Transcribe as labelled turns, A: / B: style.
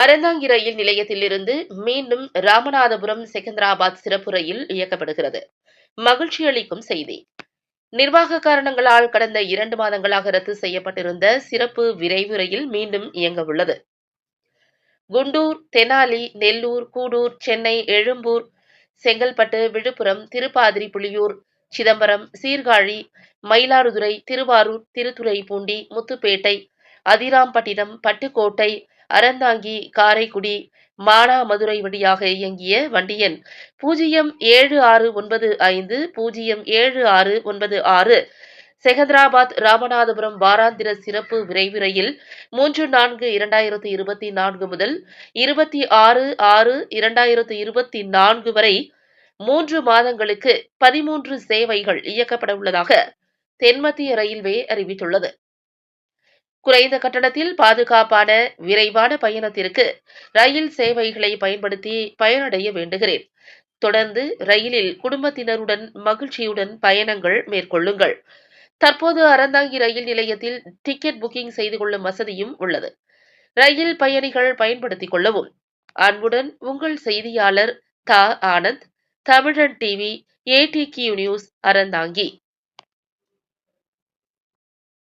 A: அறந்தாங்கி ரயில் நிலையத்திலிருந்து மீண்டும் ராமநாதபுரம் செகந்திராபாத் சிறப்பு ரயில் இயக்கப்படுகிறது. மகிழ்ச்சி அளிக்கும் செய்தி. நிர்வாக காரணங்களால் கடந்த இரண்டு மாதங்களாக ரத்து செய்யப்பட்டிருந்த சிறப்பு விரைவு ரயில் மீண்டும் இயங்க உள்ளது குண்டூர் தெனாலி நெல்லூர் கூடூர் சென்னை எழும்பூர் செங்கல்பட்டு விழுப்புரம் திருப்பாதிரி புலியூர் சிதம்பரம் சீர்காழி மயிலாடுதுறை திருவாரூர் திருத்துறைப்பூண்டி முத்துப்பேட்டை அதிராம்பட்டினம் பட்டுக்கோட்டை அறந்தாங்கி காரைக்குடி மானாமதுரை வழியாக இயங்கிய வண்டியன். பூஜ்ஜியம் ஏழு ஆறு ஒன்பது ஐந்து பூஜ்ஜியம் ஏழு ஆறு ஒன்பது ஆறு செகந்திராபாத் ராமநாதபுரம் வாராந்திர சிறப்பு விரைவு ரயில் மூன்று நான்கு இரண்டாயிரத்து இருபத்தி நான்கு முதல் இருபத்தி ஆறு ஆறு இரண்டாயிரத்து இருபத்தி நான்கு வரை மூன்று மாதங்களுக்கு பதிமூன்று சேவைகள் இயக்கப்பட உள்ளதாக தென்மத்திய ரயில்வே அறிவித்துள்ளது. குறைந்த கட்டணத்தில் பாதுகாப்பான விரைவான பயணத்திற்கு ரயில் சேவைகளை பயன்படுத்தி பயனடைய வேண்டுகிறேன். தொடர்ந்து ரயிலில் குடும்பத்தினருடன் மகிழ்ச்சியுடன் பயணங்கள் மேற்கொள்ளுங்கள். தற்போது அறந்தாங்கி ரயில் நிலையத்தில் டிக்கெட் புக்கிங் செய்து கொள்ளும் வசதியும் உள்ளது. ரயில் பயணிகள் பயன்படுத்திக் கொள்ளவும். அன்புடன் உங்கள் செய்தியாளர் தா. ஆனந்த் தமிழன் டிவி ஏடிகியூ நியூஸ் அறந்தாங்கி.